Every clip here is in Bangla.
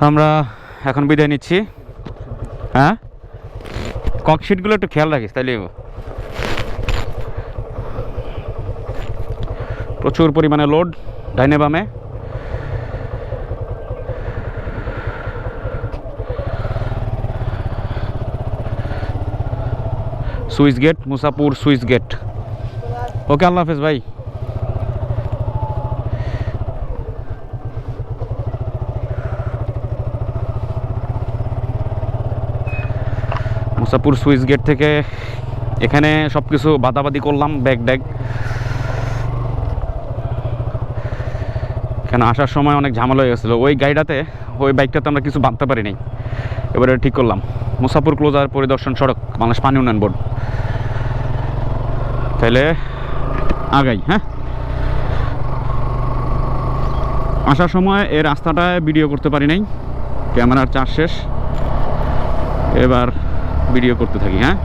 আমরা এখন বিদায় নিচ্ছি। হ্যাঁ? ককশিটগুলো একটু খেয়াল রাখিস, তাইলে। প্রচুর পরিমাণে লোড ডাইনে বামে। Switch gate, Musapur switch gate. Okay, আল্লাহ হাফেজ, ভাই। মুসাপুর সুইচ গেট থেকে এখানে সব কিছু বাদাবাদি করলাম, ব্যাগ ড্যাগ এখানে আসার সময় অনেক ঝামেলা হয়ে গেছিল। ওই গাড়িটাতে, ওই বাইকটাতে আমরা কিছু বাঁধতে পারি নাই এবারে ঠিক করলাম। মুসাপুর ক্লোজার পরিদর্শন সড়ক, বাংলাদেশ পানি উন্নয়ন বোর্ড। তাহলে আগাই হ্যাঁ? আসার সময় এই রাস্তাটায় ভিডিও করতে পারি নাই। ক্যামেরার চার্জ শেষ। এবার ভিডিও করতে থাকি হ্যাঁ?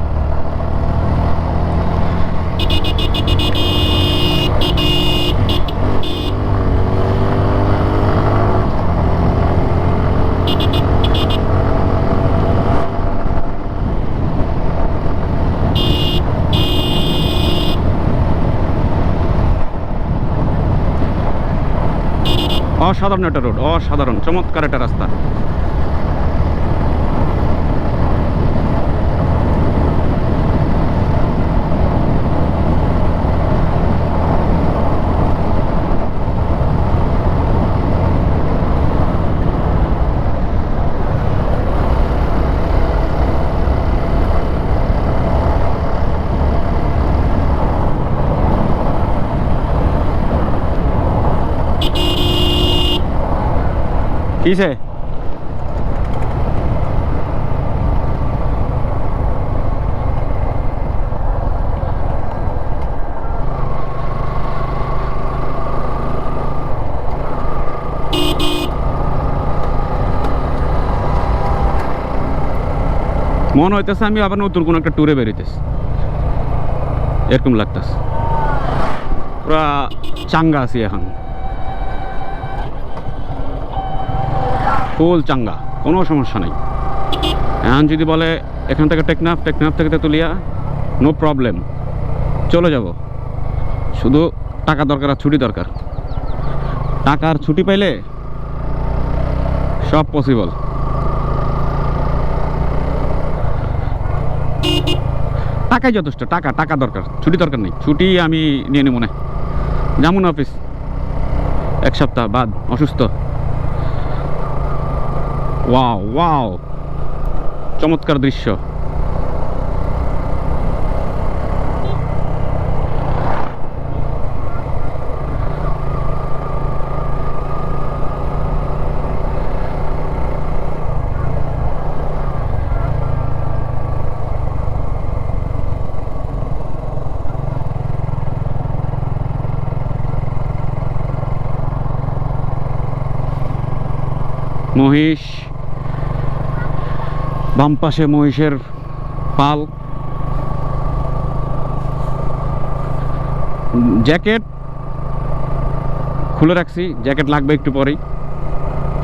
অসাধারণ একটা রোড অসাধারণ চমৎকার একটা রাস্তা। কিসে? মনে হইতেছে আমি আবার নতুন কোনো একটা ট্যুরে বেরিতেছি এরকম লাগতেছে। পুরা চাঙ্গা আছি এখন। ফুল চাঙ্গা, কোনো সমস্যা নেই। এখন যদি বলে, এখান থেকে টেকনাফ টেকনাফ থেকে তেতুলিয়া নো প্রবলেম চলে যাব। শুধু টাকা দরকার আর ছুটি দরকার। টাকার ছুটি পাইলে সব পসিবল টাকাই যথেষ্ট, টাকা টাকা দরকার, ছুটি দরকার নেই। ছুটি আমি নিয়ে নেব না। যেমন অফিস এক সপ্তাহ বাদ, অসুস্থ। ওয়াও ওয়াও চমৎকার দৃশ্য মহিষ বাম পাশে মহিষের পাল। জ্যাকেট খুলে রাখছি, জ্যাকেট লাগবে একটু পরেই।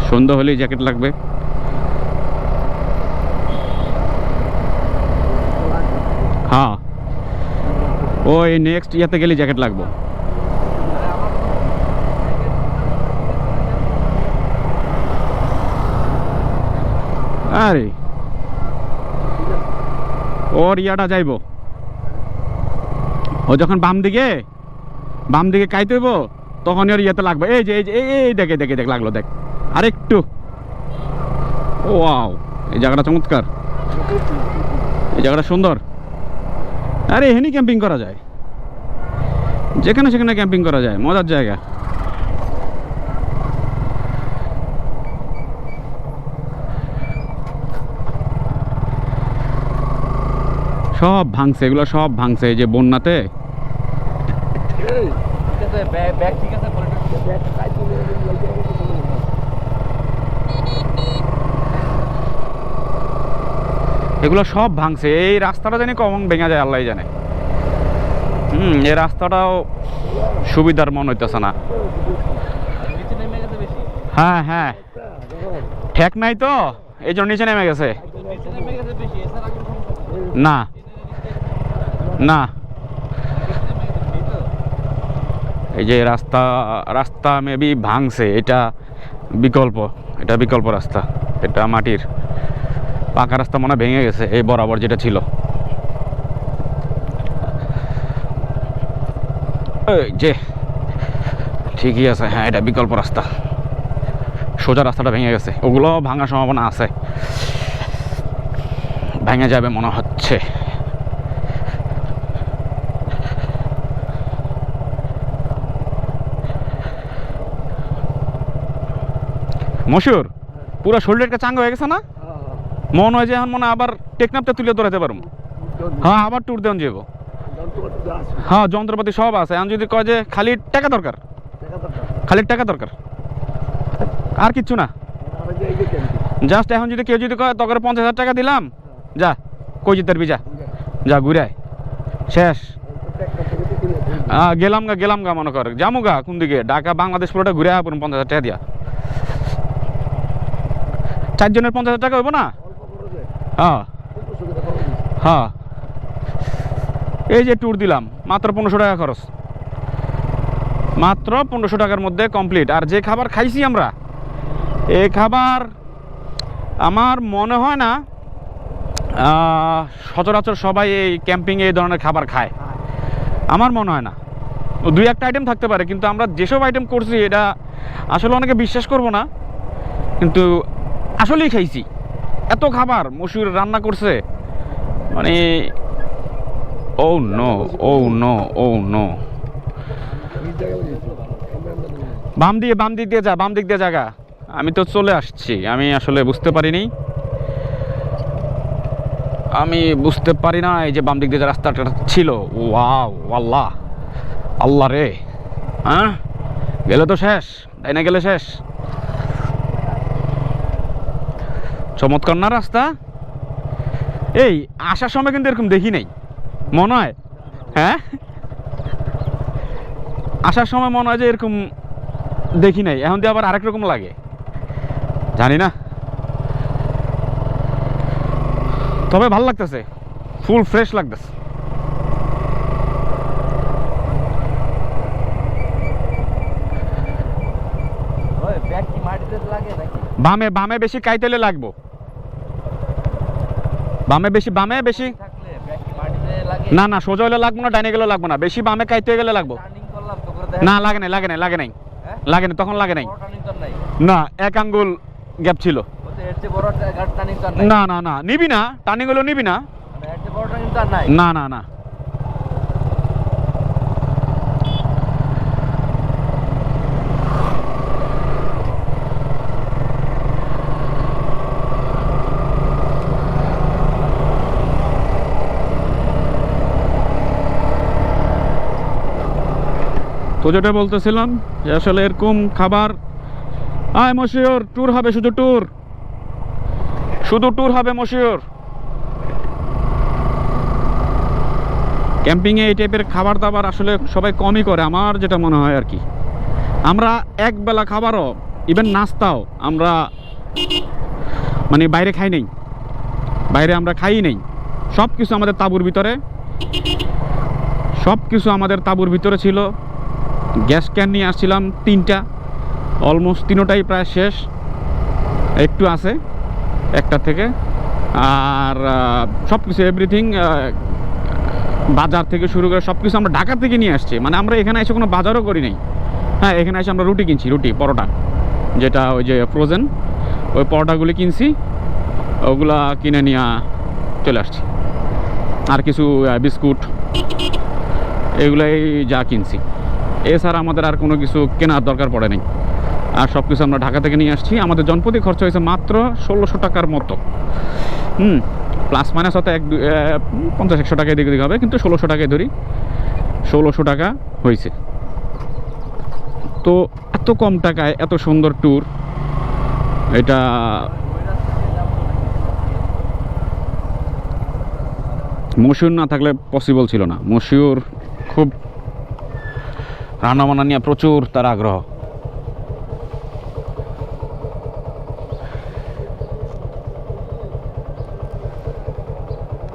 সন্ধ্যা হলেই জ্যাকেট লাগবে। হ্যাঁ ওই নেক্সট ইয়াতে গেলে জ্যাকেট লাগবে। আরে। ওর ইয়াটা যাইব। ও যখন বাম দিকে বাম দিকে কাইতে হইব, তখন ওর ইয়েতে লাগবে। এই যে এই যে, এই- দেখে দেখে, দেখ লাগল, দেখ। আরেকটু। ও, ওয়াও, এই জায়গাটা চমৎকার। এই জায়গাটা সুন্দর। আরে, এখানেই ক্যাম্পিং করা যায়। যেখানে সেখানে ক্যাম্পিং করা যায়, মজার জায়গা। সব ভাঙছে, এগুলো সব ভাঙছে, এই যে বন্যাতে। এগুলো সব ভাঙছে, এই রাস্তাটা জানি কমন ভেঙে যায় আল্লাহ জানে। হুম, এই রাস্তাটাও সুবিধার মনে হইতেছে না। হ্যাঁ হ্যাঁ। ঠেক নাই তো, এই জন্য নিচে নেমে গেছে। না। না। এই যে রাস্তা রাস্তা মেবি ভাঙছে, এটা বিকল্প এটা বিকল্প রাস্তা, এটা মাটির। পাকা রাস্তা মনে ভেঙে গেছে, এই বরাবর যেটা ছিল। যে, ঠিকই আছে হ্যাঁ এটা বিকল্প রাস্তা। সোজা রাস্তাটা ভেঙে গেছে, ওগুলো ভাঙার সম্ভাবনা আছে। ভেঙে যাবে মনে হচ্ছে। মশুর, পুরো শরীরটা চাঙ্গা হয়ে গেছে না? মন হয় যে এখন মনে আবার টেকনাপটা তুলে ধরাতে পারব। হ্যাঁ আবার ট্যুর দেন যাব হ্যাঁ যন্ত্রপাতি সব আছে। এখন যদি কয় যে খালি টাকা দরকার? খালি টাকা দরকার? আর কিচ্ছু না। জাস্ট এখন যদি কেউ যদি কয় তখন পঞ্চাশ হাজার টাকা দিলাম, যা, কই যেতে পারবি, যা যা ঘুরায় শেষ। হ্যাঁ গেলাম গা গেলাম গা মনে কর। যামু গা, কোন দিকে? ঢাকা, বাংলাদেশ পুরোটা ঘুরে পড়ুন পঞ্চাশ হাজার টাকা দিয়া। চারজনের পঞ্চাশ হাজার টাকা না? হ্যাঁ। হ্যাঁ। এই যে ট্যুর দিলাম, মাত্র পনেরোশো টাকা খরচ। মাত্র পনেরোশো টাকার মধ্যে কমপ্লিট আর যে খাবার খাইছি আমরা, এ খাবার আমার মনে হয় না সচরাচর সবাই এই ক্যাম্পিংয়ে এই ধরনের খাবার খায়। আমার মনে হয় না। দুই একটা আইটেম থাকতে পারে, কিন্তু আমরা যেসব আইটেম করছি, এটা আসলে অনেকে বিশ্বাস করব না। কিন্তু আসলেই খাইছি। এত খাবার মসুর রান্না করছে। মানে oh no oh no oh no বাম দিয়ে, বাম দিক দিয়ে যা, বাম দিক দিয়ে জায়গা আমি তো চলে আসছি, আমি আসলে বুঝতে পারিনি। আমি বুঝতে পারি না, এই যে বাম দিক দিয়ে যে রাস্তাটা ছিল। ওয়াও, আল্লাহ। আল্লাহ রে। হ্যাঁ? গেলে তো শেষ, তাই না গেলে শেষ? চমৎকার না রাস্তা? এই আসার সময় কিন্তু এরকম দেখি নাই। মনে হয়? হ্যাঁ? আসার সময় মনে হয় যে এরকম দেখি নাই। এখন দিয়ে আবার আরেক রকম লাগে। জানি না। তবে ভালো লাগতেছে। ফুল ফ্রেশ লাগতেছে। বামে বামে বেশি কাইতেলে লাগবো। বামে বেশি বামে বেশি? না না সোজা হলে লাগবো না ডাইনে গেলে লাগবো না। বেশি বামে কাইতে গেলে লাগবো। না লাগে নাই লাগে নাই লাগে নাই। লাগে নাই তখন লাগে নাই। না এক আঙ্গুল গ্যাপ ছিল। না না না নিবি না টার্নিং হলো নিবি না। মানে নাই। না না না। যেটা বলতেছিলাম যে আসলে এরকম খাবার আয় মশিওর ট্যুর হবে শুধু ট্যুর শুধু ট্যুর হবে মশিওর ক্যাম্পিংয়ে এই টাইপের খাবার দাবার আসলে সবাই কমই করে, আমার যেটা মনে হয় আর কি। আমরা এক বেলা খাবারও ইভেন নাস্তাও আমরা মানে বাইরে খাই নেই। বাইরে আমরা খাই নেই। সব কিছু আমাদের তাঁবুর ভিতরে। সব কিছু আমাদের তাঁবুর ভিতরে ছিল। গ্যাস ক্যান নিয়ে আসছিলাম তিনটা। অলমোস্ট তিনোটাই প্রায় শেষ। একটু আছে, একটা থেকে। আর সব কিছু এভরিথিং বাজার থেকে শুরু করে সব কিছু আমরা ঢাকা থেকে নিয়ে আসছি। মানে আমরা এখানে এসে কোনো বাজারও করি নাই। হ্যাঁ এখানে এসে আমরা রুটি কিনছি, রুটি, পরোটা। যেটা ওই যে ফ্রোজেন ওই পরোটাগুলি কিনছি, ওগুলা কিনে নিয়ে চলে আসছি। আর কিছু বিস্কুট, এগুলাই যা কিনছি। এছাড়া আমাদের আর কোনো কিছু কেনার দরকার পড়ে নাই। আর সব কিছু আমরা ঢাকা থেকে নিয়ে আসছি। আমাদের জনপ্রতি খরচ হয়েছে মাত্র ষোলোশো টাকার মতো। হুম প্লাস মাইনাস হয়তো এক পঞ্চাশ, একশো টাকায় এদিকে ওদিকে হবে, কিন্তু ষোলোশো টাকায় ধরি। ষোলোশো টাকা হয়েছে। তো এত কম টাকায় এত সুন্দর ট্যুর এটা মশিউর না থাকলে পসিবল ছিল না। মশিউর খুব রান্নাবান্না নিয়ে প্রচুর তার আগ্রহ।